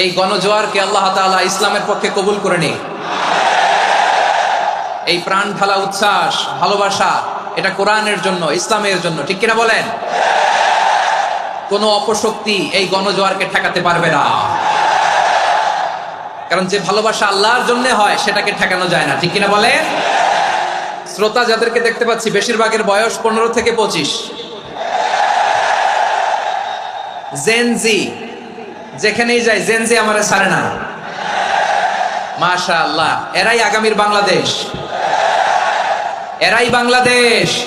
এই গণজোয়ারকে আল্লাহ তাআলা ইসলামের পক্ষে কবুল করে নি এই প্রাণ ঢালা উচ্ছ্বাস, ভালোবাসা, এটা কোরআনের জন্য, ইসলামের জন্য, ঠিক কিনা বলেন? কোনো অপশক্তি এই গণজোয়ারকে ঠেকাতে পারবে না। কারণ যে ভালোবাসা আল্লাহর জন্য হয়, সেটাকে ঠেকানো যায় না, ঠিক কিনা বলে শ্রোতা যাদেরকে দেখতে পাচ্ছি, বেশিরভাগের বয়স পনেরো থেকে পঁচিশ। জেনজি যেখানেই যাই জেনজি আমার ছাড়ে না। মাশা আল্লাহ এরাই আগামীর বাংলাদেশ। এরাই বাংলাদেশ।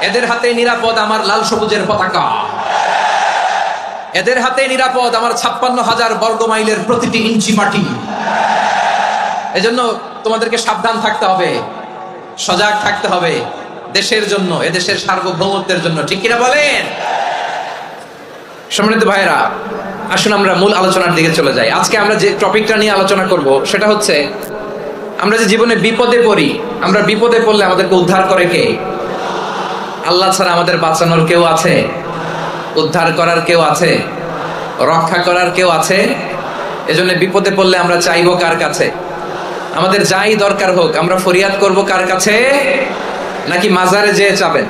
এদের হাতে নিরাপদ আমার লাল সবুজের পতাকা। এদের হাতে নিরাপদ আমার ছাপ্পান্ন হাজার বর্গ মাইলের প্রতিটি ইঞ্চি মাটি। এজন্য তোমাদেরকে সাবধান থাকতে হবে, সজাগ থাকতে হবে দেশের জন্য, এদেশের সার্বভৌমত্বের জন্য। ঠিক কিনা বলেন? সম্মানিত ভাইরা আসুন আমরা মূল আলোচনার দিকে চলে যাই। আজকে আমরা যে টপিকটা নিয়ে আলোচনা করব, সেটা হচ্ছে আমরা যে জীবনে বিপদে পড়ি, আমরা বিপদে পড়লে আমাদেরকে উদ্ধার করে কে? আল্লাহ ছাড়া আমাদের বাঁচানোর কেউ আছে? উদ্ধার করার কেউ আছে? রক্ষা করার কেউ আছে? এজন্য বিপদে পড়লে আমরা চাইব কার কাছে? আমাদের যাই দরকার হোক, আমরা ফরিয়াদ করব কার কাছে? নাকি মাজারে যেয়ে চাবেন?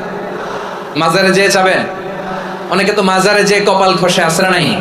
মাজারে যেয়ে চাবেন? অনেকে তো মাজারে যেয়ে কপাল ঘষে আসে না নাই?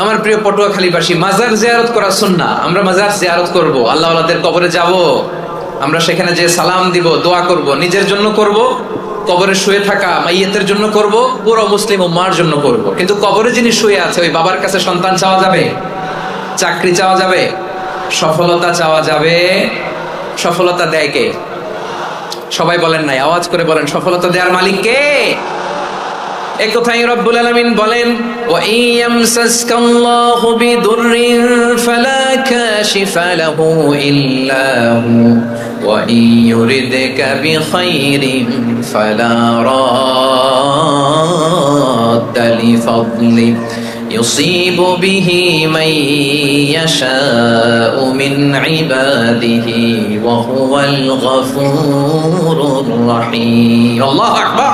আমার প্রিয় পটুয়াখালীবাসী মাজার জিয়ারত করা সুন্না আমরা মাজার জিয়ারত করব আল্লাহ আল্লাহদের কবরে যাব। আমরা সেখানে যে সালাম দিব, দোয়া করব, নিজের জন্য করব, কবরে শুয়ে থাকা মাইয়েতের জন্য করব, পুরো মুসলিম উম্মার জন্য করব। কিন্তু কবরে যিনি শুয়ে আছে, ওই বাবার কাছে সন্তান চাওয়া যাবে? চাকরি চাওয়া যাবে? সফলতা চাওয়া যাবে? সফলতা দেয় কে? সবাই বলেন নাই, আওয়াজ করে বলেন, সফলতা দেওয়ার মালিক কে? এক কথাই রব্বুল আলামিন বলেন ওয়া ইয়ামসাসকা আল্লাহু বিদুররিন ফালা কাশিফা লাহু ইল্লা হু ওয়া ইয়ুরিদকা বিখাইরিন ফালা রাদ্দা লিফাদলি يصيب به من يشاء من عباده وهو الغفور الرحيم الله أكبر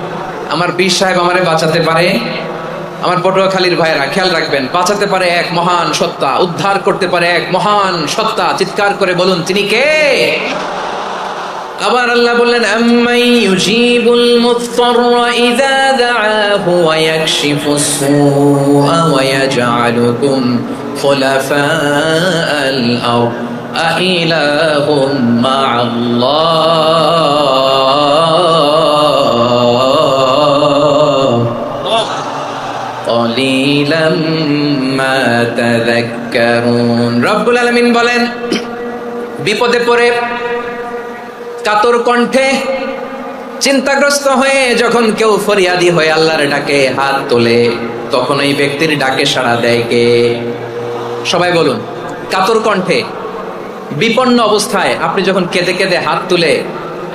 আমার বীর সাহেব আমারে বাঁচাতে পারে? আমার পটুয়াখালীর ভাইয়েরা, খেয়াল রাখবেন, বাঁচাতে পারে এক মহান সত্তা, উদ্ধার করতে পারে এক মহান সত্তা, চিৎকার করে বলুন, তিনি কে? আবার আল্লাহ বললেন, আম্মাই ইউজিবুল মুত্তাররা ইযা দাআহু ওয়া ইয়াকশিফুস সুআ ওয়া ইয়াজআলুকুম খুলাফাআল আরদ আম্মা তাযাক্কারুন বলেন, বিপদে পড়ে কাতর কণ্ঠে চিন্তাগ্রস্ত হয়ে যখন কেউ ফরিয়াদি হয়ে আল্লাহর ডাকে হাত তোলে, তখন ওই ব্যক্তির ডাকে সাড়া দেয় কে? সবাই বলুন কাতর কণ্ঠে বিপন্ন অবস্থায় আপনি যখন কেঁদে কেঁদে হাত তুলে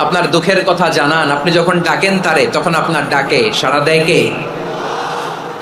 আপনার দুঃখের কথা জানান, আপনি যখন ডাকেন তারে, তখন আপনার ডাকে সাড়া দেয় কে?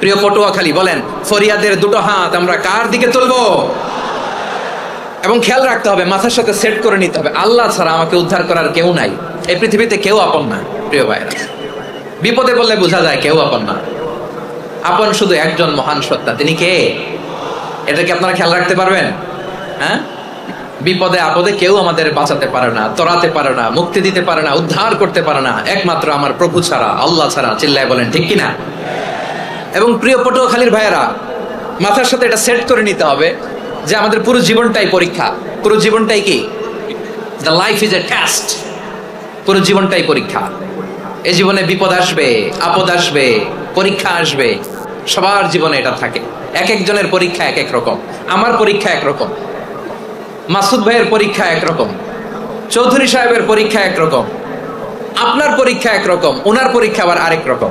প্রিয় পটুয়াখালী, বলেন, ফরিয়াদের দুটো হাত আমরা কার দিকে তুলবো? এবং খেয়াল রাখতে হবে, মাথার সাথে সেট করে নিতে হবে। আল্লাহ ছাড়া আমাকে উদ্ধার করার কেউ নাই। এই পৃথিবীতে কেউ আপন না, প্রিয় ভাইরা বিপদে বললে বোঝা যায় কেউ আপন না। আপন শুধু একজন মহান সত্তা, তিনি কে? এটা কি আপনারা খেয়াল রাখতে পারবেন? হ্যাঁ? বিপদে, আপদে কেউ আমাদের বাঁচাতে পারে না, তরাতে পারে না, মুক্তি দিতে পারে না, উদ্ধার করতে পারে না। একমাত্র আমার প্রভু ছাড়া, আল্লাহ ছাড়া, চিল্লায় বলেন, ঠিক কিনা? এবং প্রিয় পটুয়াখালীর ভাইয়েরা, মাথার সাথে এটা সেট করে নিতে হবে যে আমাদের পুরো জীবনটাই পরীক্ষা। পুরো জীবনটাই কি? The life is a test পুরো জীবনটাই পরীক্ষা। এ জীবনে বিপদ আসবে, আপদ আসবে, পরীক্ষা আসবে। সবার জীবনে এটা থাকে। এক একজনের পরীক্ষা এক এক রকম। আমার পরীক্ষা এক রকম। মাসুদ ভাইয়ের পরীক্ষা একরকম চৌধুরী সাহেবের পরীক্ষা একরকম আপনার পরীক্ষা একরকম ওনার পরীক্ষা আবার আরেক রকম।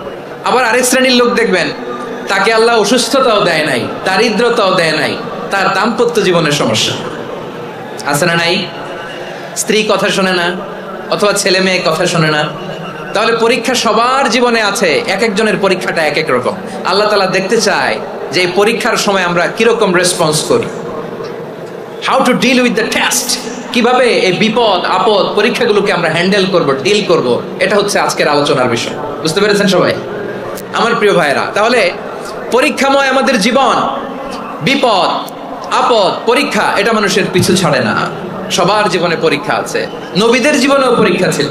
আবার আরেক শ্রেণির লোক দেখবেন, তাকে আল্লাহ অসুস্থতাও দেয় নাই, দারিদ্রতাও দেয় নাই, তার দাম্পত্য জীবনের সমস্যা। আছে না নাই? স্ত্রী কথা শোনে না, অথবা ছেলে মেয়ে কথা শোনে না। তাহলে পরীক্ষা সবার জীবনে আছে, এক একজনের পরীক্ষাটা এক এক রকম। আল্লাহ তালা দেখতে চায় যে পরীক্ষার সময় আমরা কীরকম রেসপন্স করি। How to deal with the test কীভাবে এই বিপদ, আপদ পরীক্ষাগুলোকে আমরা হ্যান্ডেল করব ডিল করব? এটা হচ্ছে আজকের আলোচনার বিষয়। বুঝতে পেরেছেন সবাই? আমার প্রিয় ভাইরা তাহলে পরীক্ষাময় আমাদের জীবন, বিপদ, আপদ, পরীক্ষা, এটা মানুষের পিছু ছাড়ে না। সবার জীবনে পরীক্ষা আছে। নবীদের জীবনেও পরীক্ষা ছিল।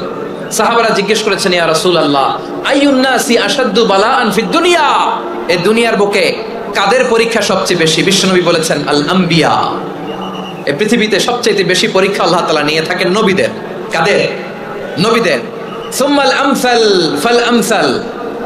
সাহাবারা জিজ্ঞেস করেছেন, ইয়া রাসূল আল্লাহ আইয়ুন্নাসি আসাদ্দু বালাআন ফিদ দুনিয়া? এই দুনিয়ার বুকে কাদের পরীক্ষা সবচেয়ে বেশি? বিশ্বনবী বলেছেন আল আম্বিয়া এই পৃথিবীতে সবচেয়ে বেশি পরীক্ষা আল্লাহ তাআলা নিয়ে থাকেন নবীদের। কাদের? নবীদের। সুম্মাল আমসাল ফাল আমসাল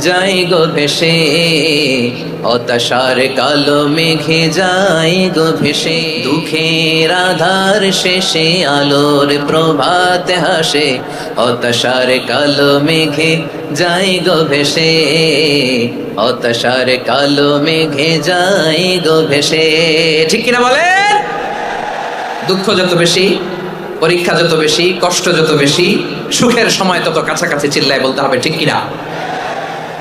যাই গো ভেসে, হতাশার কালো মেঘে যাই গো ভেসে। দুঃখের আধার শেষে আলোর প্রভাত হাসে, হতাশার কালো মেঘে যাই গো ভেসে। হতাশার কালো মেঘে যাই গো ভেসে। ঠিক কিনা বলেন? দুঃখ যত বেশি, পরীক্ষা যত বেশি, কষ্ট যত বেশি, সুখের সময় তত কাছাকাছি চিল্লায় বলতে হবে, ঠিক কিনা?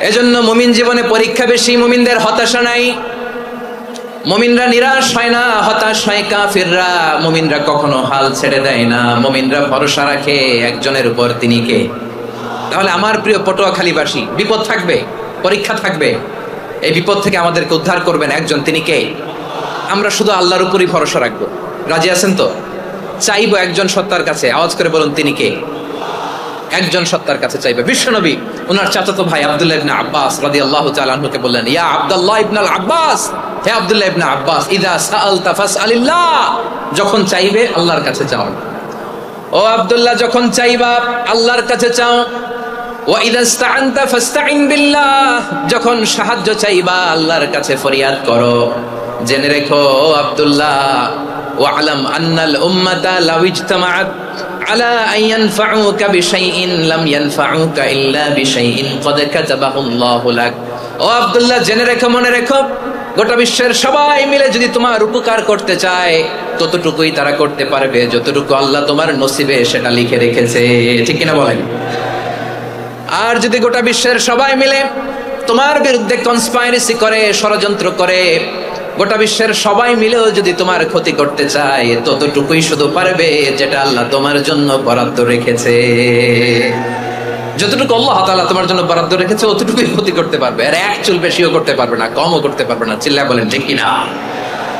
এজন্য মুমিন জীবনে পরীক্ষা বেশি, মুমিনদের হতাশা নাই। মুমিনরা নিরাশ হয় না, হতাশ হয় কাফিররা। মুমিনরা কখনো হাল ছেড়ে দেয় না, মুমিনরা ভরসা রাখে একজনের উপর তিনি কে। তাহলে আমার প্রিয় পটুয়াখালীবাসী, বিপদ থাকবে, পরীক্ষা থাকবে। এই বিপদ থেকে আমাদেরকে উদ্ধার করবেন একজন, তিনি কে? আমরা শুধু আল্লাহর উপরই ভরসা রাখব। রাজি আছেন তো? চাইব একজন সত্তার কাছে, আওয়াজ করে বলুন, তিনি কে? একজন সত্তার কাছে চাইবে। বিশ্বনবী ওনার চাচাতো ভাই আব্দুল্লাহ ইবনে আব্বাস রাদিয়াল্লাহু আল্লাহ আনহুকে বললেন, ইয়া আব্দুল্লাহ ইবনে আল আব্বাস, হে আব্দুল্লাহ ইবনে আব্বাস, ইদা সাআলতা ফাসআলিল্লাহ। যখন চাইবে, আল্লাহর কাছে চাও ও আব্দুল্লাহ, যখন চাইবা, আল্লাহর কাছে চাও। যখন সাহায্য চাইবা, আল্লাহর কাছে ফরিয়াদ করো। জেনে রেখো, ও আব্দুল্লাহ, ওয়ালাম আন্নাল উম্মাতা লাউ আলা আইয়ান ফাউকা বিশাইইন, লাম ইয়ানফাউকা ইল্লা বিশাইইন, কদ কাতাবাহুল্লাহু লাক। ও আব্দুল্লাহ, জেনে রেখো, মনে রেখো, গোটা বিশ্বের সবাই মিলে যদি তোমার উপকার করতে চায়, ততটুকুই তারা করতে পারবে, যতটুকু আল্লাহ তোমার নসিবে সেটা লিখে রেখেছে। ঠিক কিনা বলেন? আর যদি গোটা বিশ্বের সবাই মিলে তোমার বিরুদ্ধে কনস্পাইরেসি করে, ষড়যন্ত্র করে গোটা বিশ্বের সবাই মিলেও যদি তোমার ক্ষতি করতে চায়, ততটুকুই শুধু পারবে যেটা আল্লাহ তোমার জন্য বরাদ্দ রেখেছে। যতটুকু আল্লাহ তাআলা তোমার জন্য বরাদ্দ রেখেছে, অতটুকুই ক্ষতি করতে পারবে। আর এক চুল বেশিও করতে পারবে না, কমও করতে পারবে না। চিল্লা বলেন, ঠিক কিনা?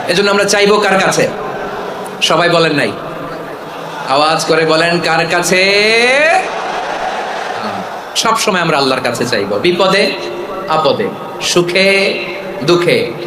এজন্য আমরা চাইব কার কাছে? সবাই বলেন নাই? আওয়াজ করে বলেন, কার কাছে? সব সময় আমরা আল্লাহর কাছে চাইব। বিপদে, আপদে, সুখে, দুঃখে।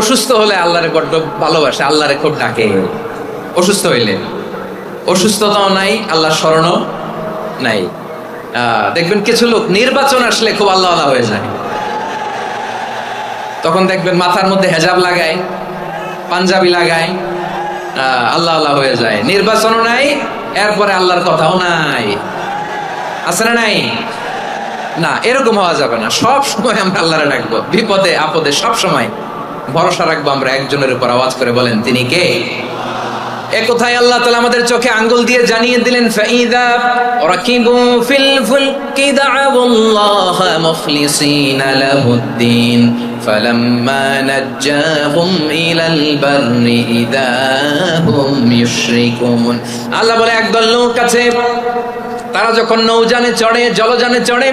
অসুস্থ হলে আল্লাহরে বড্ড ভালোবাসে, আল্লাহরে খুব ডাকে। অসুস্থ হইলে। অসুস্থতাও নাই আল্লাহ স্মরণও নাই। দেখবেন কিছু লোক নির্বাচন আসলে খুব আল্লাহ আল্লাহ হয়ে যায়। তখন দেখবেন মাথার মধ্যে হেজাব লাগায়, পাঞ্জাবি লাগায় আল্লাহ আল্লাহ হয়ে যায়। নির্বাচনও নাই, এরপরে আল্লাহর কথাও নাই। আছে না নাই? না, এরকম হওয়া যাবে না। সব সময় আমরা আল্লাহরে ডাকবো। বিপদে, আপদে সব সময় ভরসা রাখব, আমরা একজনের উপর আওয়াজ করে বলেন, তিনি কে? এ কোথায় আল্লাহ তাআলা আমাদের চোখে আঙ্গুল দিয়ে জানিয়ে দিলেন ফিল ফালাম্মা নাজ্জাহুম ইলাল বাররি ইদা হুম ইউশরিকুন। আল্লাহ বলে, একদল লোক আছে, তারা যখন নৌযানে চড়ে জলযানে চড়ে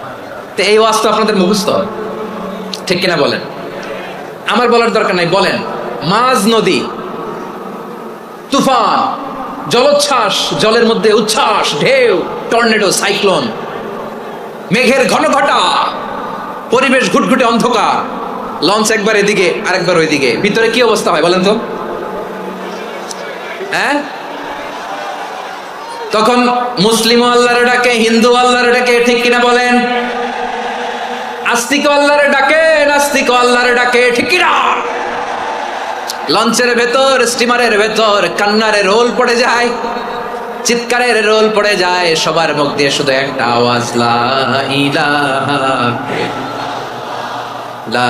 তো এই ওয়াজ তো আপনাদের মুখস্থ। ঠিক কিনা বলেন? আমার বলার দরকার নাই, বলেন। মাঝ নদী, তুফান, জলোচ্ছ্বাস, জলের মধ্যে উচ্ছ্বাস, ঢেউ, টর্নেডো, সাইক্লোন, মেঘের ঘন ঘটা পরিবেশ ঘুটঘুটে অন্ধকার। লঞ্চ একবার এদিকে, আরেকবার ওইদিকে। ভিতরে কি অবস্থা হয় বলেন তো? হ্যাঁ? তখন মুসলিম আল্লাহর ডাকে, হিন্দু আল্লাহর ডাকে, ঠিক কিনা বলেন? আস্তিক আল্লাহর ডাকে, নাস্তিক আল্লাহর ডাকে, ঠিক কিনা? লঞ্চের ভেতর, স্টিমারের ভেতর, কান্নারে রোল পড়ে যায়, চিৎকারের রোল পড়ে যায়, সবার মুখ দিয়ে শুধু একটা আওয়াজ, লা ইলাহা লা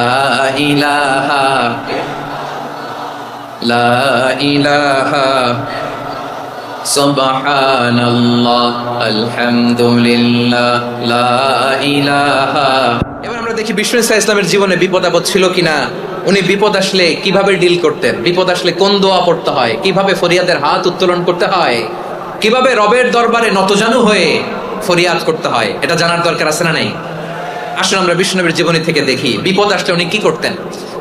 লা ইলাহা সুবহানাল্লাহ, আলহামদুলিল্লাহ, লা ইলাহা। এবার আমরা দেখি বিষ্ণু ইসা ইসলামের জীবনে বিপদ আপদ ছিল কিনা? উনি বিপদ আসলে কীভাবে ডিল করতেন? বিপদ আসলে কোন দোয়া পড়তে হয়? কীভাবে ফরিয়াদের হাত উত্তোলন করতে হয়? কীভাবে রবের দরবারে নতজানু হয়ে ফরিয়াদ করতে হয়? এটা জানার দরকার আছে না নাই? আসলে আমরা বিষ্ণুনবীর জীবনী থেকে দেখি, বিপদ আসলে উনি কি করতেন?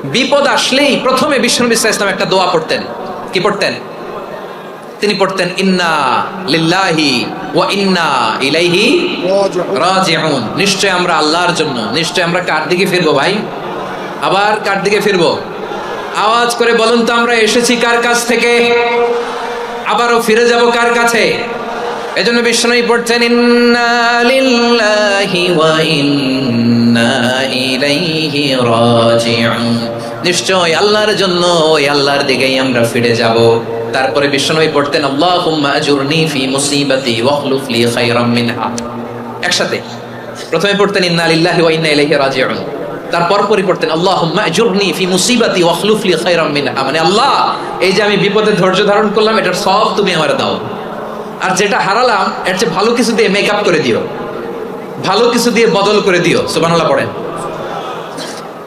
বিপদ আসলেই প্রথমে বিষ্ণুনবী ইসা ইসলাম একটা দোয়া পড়তেন। কি পড়তেন? তিনি পড়তেন, ইন্না লিল্লাহি ওয়া ইন্না ইলাইহি রাজিউন। নিশ্চয় আমরা আল্লাহর জন্য, নিশ্চয় আমরা কার দিকে ফিরবো ভাই? আবার কার দিকে ফিরবো? আওয়াজ করে বলুন তো, আমরা এসেছি কার কাছ থেকে? আবারও ফিরে যাব কার কাছে? এজন্য বিষ্ণুই পড়ছেন ইন্না লিল্লাহি ওয়া ইন্না ইলাইহি রাজিউন। নিশ্চয় আল্লাহর জন্য ওই আল্লাহর দিকেই আমরা ফিরে যাব। তারপরে বিষ্ণুই পড়তেন একসাথে। প্রথমে পড়তেন তারপর মানে আল্লাহ, এই যে আমি বিপদে ধৈর্য ধারণ করলাম সব তুমি আমারে দাও। আর যেটা হারালাম ভালো কিছু দিয়ে করে দিও। ভালো কিছু দিয়ে বদল করে দিও। পড়েন।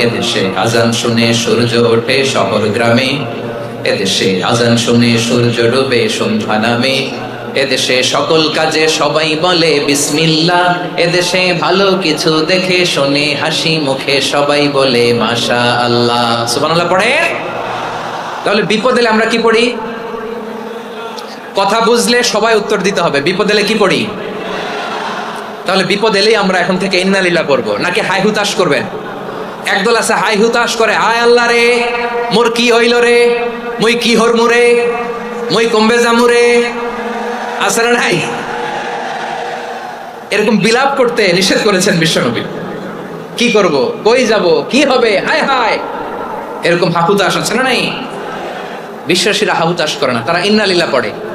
এদেশে আজান শুনে সূর্য ওঠে শহর গ্রামে। এদেশে আজান শুনে সূর্য ডুবে সন্ধ্যা নামে। এদেশে সকল কাজে সবাই বলে বিসমিল্লাহ। এদেশে ভালো কিছু দেখে শুনে হাসি মুখে সবাই বলে মাশা আল্লাহ সুবহানাল্লাহ পড়ে তাহলে বিপদ এলে আমরা কি পড়ি? কথা বুঝলে সবাই উত্তর দিতে হবে। বিপদ এলে কি পড়ি তাহলে বিপদ এলেই আমরা এখন থেকে ইন্নালিল্লাহ পড়ব নাকি হাই হুতাশ করবেন? একদল আছে হাই হুতাশ করে হায় আল্লাহ রে, মোর কি হইল রে? মুই কি হর মুরে মুই কমবে যামু রে? আছে না নাই? এরকম বিলাপ করতে নিষেধ করেছেন বিশ্বনবী। কি করব? কই যাব? কি হবে? হায় হায়! এরকম হাহুতাস আছে না নাই? বিশ্বাসীরা হাহুতাস করে না, তারা ইন্না লিল্লাহ পড়ে।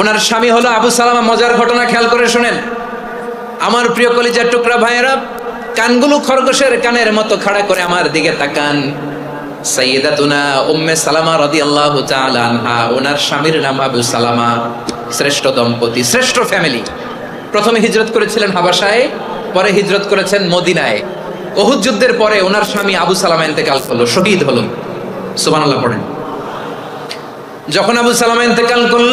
ওনার স্বামী হলো আবু সালামা, মজার ঘটনা খেয়াল করে শোনেন। আমার প্রিয় কলিজার টুকরা ভাইয়েরা, কানগুলো খরগোশের কানের মতো খাড়া করে আমার দিকে তাকান। সাইয়েদাতুনা উম্মে সালামা আনহা, ওনার স্বামীর নাম আবু সালামা, শ্রেষ্ঠ দম্পতি, শ্রেষ্ঠ ফ্যামিলি। প্রথমে হিজরত করেছিলেন পরে হিজরত করেছেন মদিনায়। যুদ্ধের পরে ওনার স্বামী আবু শহীদ যখন আবু সালামা ইন্তেকাল করল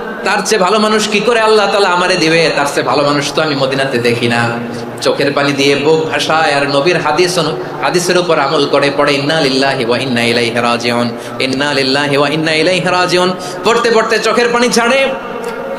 তার চেয়ে ভালো মানুষ কি করে আল্লাহ তালা আমারে দিবে? তার চেয়ে ভালো মানুষ তো আমি মদিনাতে দেখি না। চোখের পানি দিয়ে বুক ভাষায় আর নবীর হাদিস হাদিসের উপর আমল করে পড়ে, ইন্না লিল্লাহি ওয়া ইন্না ইলাইহি রাজিউন। ইন্না লিল্লাহি ওয়া ইন্না ইলাইহি রাজিউন। পড়তে পড়তে চোখের পানি ছাড়ে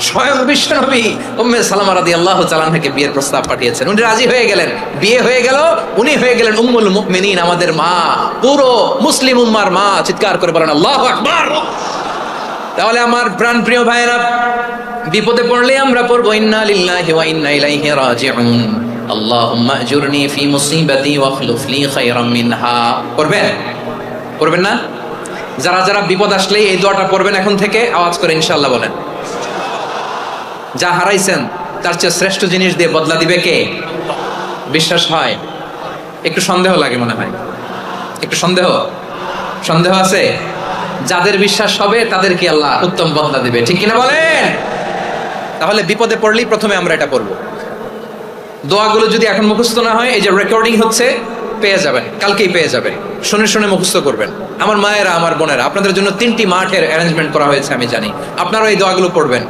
স্বয়ং বিশ্বনবী উম্মে সালামা রাদিয়াল্লাহু তাআলা আনহাকে বিয়ের প্রস্তাব পাঠিয়েছেন। উনি রাজি হয়ে গেলেন। বিয়ে হয়ে গেল, উনি হয়ে গেলেন উম্মুল মুমিনিন, আমাদের মা, পুরো মুসলিম উম্মার মা। চিৎকার করে বলেন, আল্লাহু আকবার! তাহলে আমার প্রাণ প্রিয় ভাইয়েরা, বিপদে পড়লে আমরা পড়ব, ইন্না লিল্লাহি ওয়া ইন্না ইলাইহি রাজিউন। আল্লাহুম্মা আজুরনি ফি মুসিবাতি ওয়াখলুফ লি খায়রাম মিনহা। পড়বেন? পড়বেন না? যারা যারা বিপদ আসলে এই দোয়াটা পড়বেন এখন থেকে, আওয়াজ করে ইনশাআল্লাহ বলেন। যা হারাইছেন, তার চেয়ে শ্রেষ্ঠ জিনিস দিয়ে বদলা দিবে কে? বিশ্বাস হয়? একটু সন্দেহ লাগে মনে হয়। একটু সন্দেহ? সন্দেহ আছে? যাদের বিশ্বাস হবে তাদেরকে আল্লাহ উত্তম বদলা দিবে, ঠিক কিনা বলেন? তাহলে বিপদে পড়লেই প্রথমে আমরা এটা পড়ব দোয়াগুলো যদি এখন মুখস্থ না হয়, এই যে রেকর্ডিং হচ্ছে, পেয়ে যাবেন, কালকেই পেয়ে যাবেন। শুনে শুনে মুখস্থ করবেন। আমার মায়েরা, আমার বোনেরা, আপনাদের জন্য তিনটি মাঠের অ্যারেঞ্জমেন্ট করা হয়েছে, আমি জানি। আপনারা এই দোয়াগুলো পড়বেন।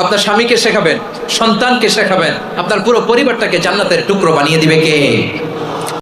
আপনার স্বামীকে শেখাবেন সন্তানকে শেখাবেন আপনার পুরো পরিবারটাকে জান্নাতের টুকরো বানিয়ে দিবে কে?